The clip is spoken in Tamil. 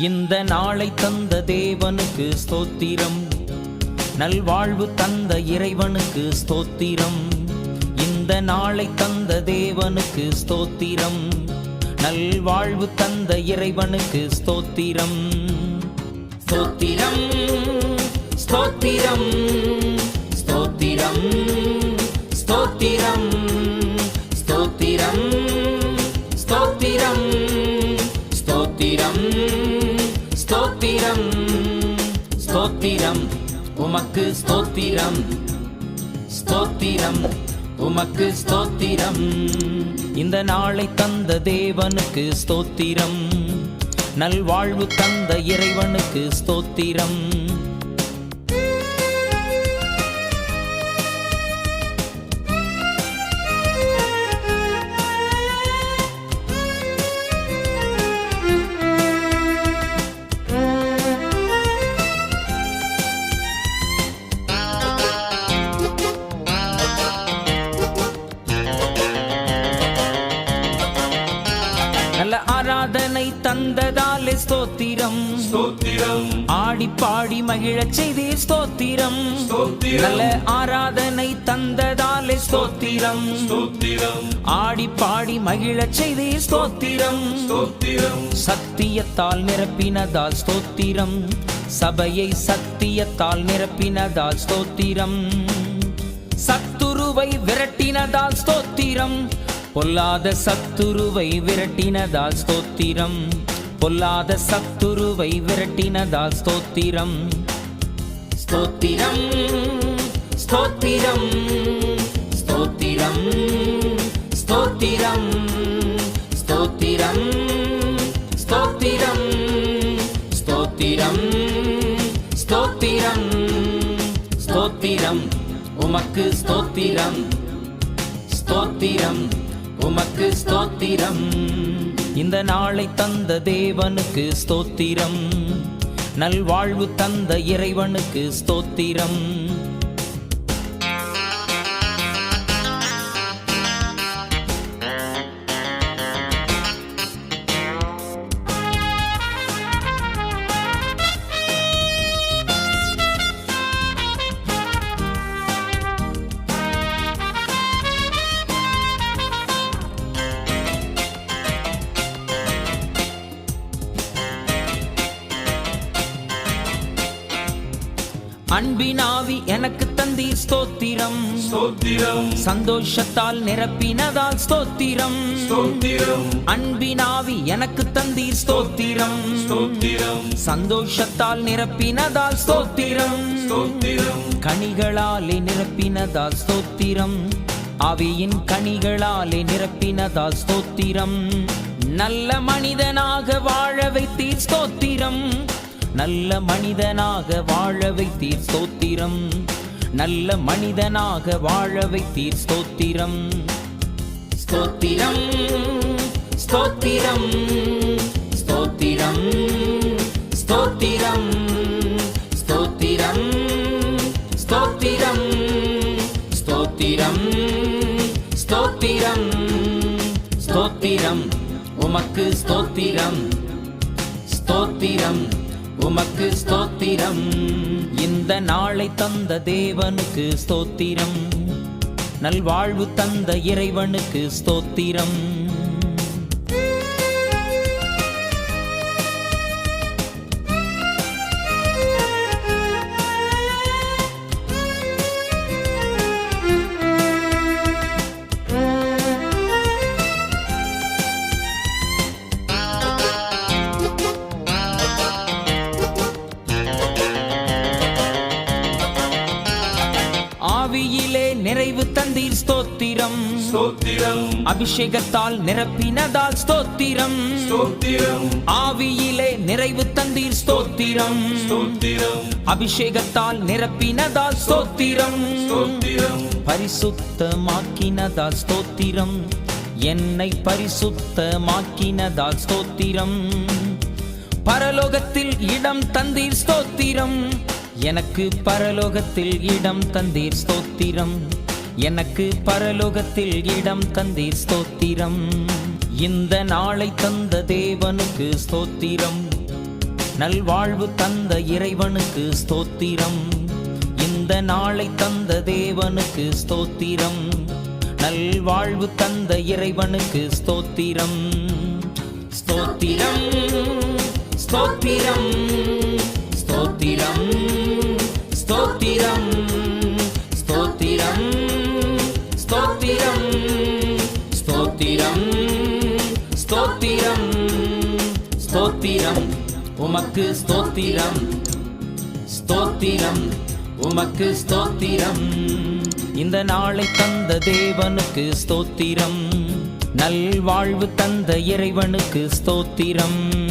இந்த நாளை தந்த தேவனுக்கு ஸ்தோத்திரம். நல்வாழ்வு தந்த இறைவனுக்கு ஸ்தோத்திரம். இந்த நாளை தந்த தேவனுக்கு ஸ்தோத்திரம். நல்வாழ்வு தந்த இறைவனுக்கு ஸ்தோத்திரம். ஸ்தோத்திரம் ஸ்தோத்திரம் ஸ்தோத்திரம். ஸ்தோத்திரம். உமக்கு ஸ்தோத்திரம். ஸ்தோத்திரம். உமக்கு ஸ்தோத்திரம். இந்த நாளை தந்த தேவனுக்கு ஸ்தோத்திரம். நல்வாழ்வு தந்த இறைவனுக்கு ஸ்தோத்திரம். தந்ததாலே ஸ்தோத்திரம். ஸ்தோத்திரம். ஆடி பாடி மகிழச் செய்தே ஸ்தோத்திரம். நல்ல ஆராதனை தந்ததாலே ஸ்தோத்திரம். ஸ்தோத்திரம். ஆடி பாடி மகிழச் செய்தே ஸ்தோத்திரம். ஸ்தோத்திரம். சத்தியத்தால் நிரப்பினதால் ஸ்தோத்திரம். சபையை சத்தியத்தால் நிரப்பினதால் ஸ்தோத்திரம். சத்துருவை விரட்டினதால் ஸ்தோத்திரம். பொல்லாத சத்துருவை விரட்டினதால் ஸ்தோத்திரம். பொல்லாத சத்துருவை விரட்டினதால் ஸ்தோத்திரம். ஸ்தோத்திரம் ஸ்தோத்திரம் ஸ்தோத்திரம் ஸ்தோத்திரம் ஸ்தோத்திரம் ஸ்தோத்திரம் ஸ்தோத்திரம் ஸ்தோத்திரம் ஸ்தோத்திரம். உமக்கு ஸ்தோத்திரம் ஸ்தோத்திரம். உமக்கு ஸ்தோத்திரம். இந்த நாளை தந்த தேவனுக்கு ஸ்தோத்திரம். நல்வாழ்வு தந்த இறைவனுக்கு ஸ்தோத்திரம். அன்பினாவி எனக்கு தந்தீர் ஸ்தோத்திரம். ஸ்தோத்திரம். சந்தோஷத்தால் நிரப்பினதால் ஸ்தோத்திரம். ஸ்தோத்திரம். அன்பினாவி எனக்கு தந்தீர் ஸ்தோத்திரம். ஸ்தோத்திரம். சந்தோஷத்தால் நிரப்பினதால் ஸ்தோத்திரம். ஸ்தோத்திரம். கனிகளாலே நிரப்பினதால் ஸ்தோத்திரம். ஆவியின் கனிகளாலே நிரப்பினதால் ஸ்தோத்திரம். நல்ல மனிதனாக வாழ வைத்தீர் ஸ்தோத்திரம். நல்ல மனிதனாக வாழ வைத்தீர் ஸ்தோத்திரம். நல்ல மனிதனாக வாழ வைத்தீர் ஸ்தோத்திரம். ஸ்தோத்திரம் ஸ்தோத்திரம் ஸ்தோத்திரம் ஸ்தோத்திரம் ஸ்தோத்திரம் ஸ்தோத்திரம் ஸ்தோத்திரம் ஸ்தோத்திரம் ஸ்தோத்திரம். உமக்கு ஸ்தோத்திரம் ஸ்தோத்திரம். உமக்கு ஸ்தோத்திரம். இந்த நாளை தந்த தேவனுக்கு ஸ்தோத்திரம். நல்வாழ்வு தந்த இறைவனுக்கு ஸ்தோத்திரம். நிறைவு தந்தீர் ஸ்தோத்திரம். ஸ்தோத்திரம். அபிஷேகத்தால் நிரப்பினதால் ஸ்தோத்திரம். ஸ்தோத்திரம். ஆவியிலே நிறைவு தந்தீர் ஸ்தோத்திரம். ஸ்தோத்திரம். அபிஷேகத்தால் நிரப்பினதால் ஸ்தோத்திரம். ஸ்தோத்திரம். பரிசுத்தமாக்கினதால் ஸ்தோத்திரம். என்னை பரிசுத்தமாக்கினதால் ஸ்தோத்திரம். பரலோகத்தில் இடம் தந்தீர் ஸ்தோத்திரம். எனக்கு பரலோகத்தில் இடம் தந்தீர் ஸ்தோத்திரம். எனக்கு பரலோகத்தில் இடம் தந்தீர் ஸ்தோத்திரம். இந்த நாளை தந்த தேவனுக்கு ஸ்தோத்திரம். நல்வாழ்வு தந்த இறைவனுக்கு ஸ்தோத்திரம். இந்த நாளை தந்த தேவனுக்கு ஸ்தோத்திரம். நல்வாழ்வு தந்த இறைவனுக்கு ஸ்தோத்திரம். ஸ்தோத்திரம் ஸ்தோத்திரம். ஸ்தோத்திரம் உமக்கு ஸ்தோத்திரம். ஸ்தோத்திரம். உமக்கு ஸ்தோத்திரம். இந்த நாளை தந்த தேவனுக்கு ஸ்தோத்திரம். நல்வாழ்வு தந்த இறைவனுக்கு ஸ்தோத்திரம்.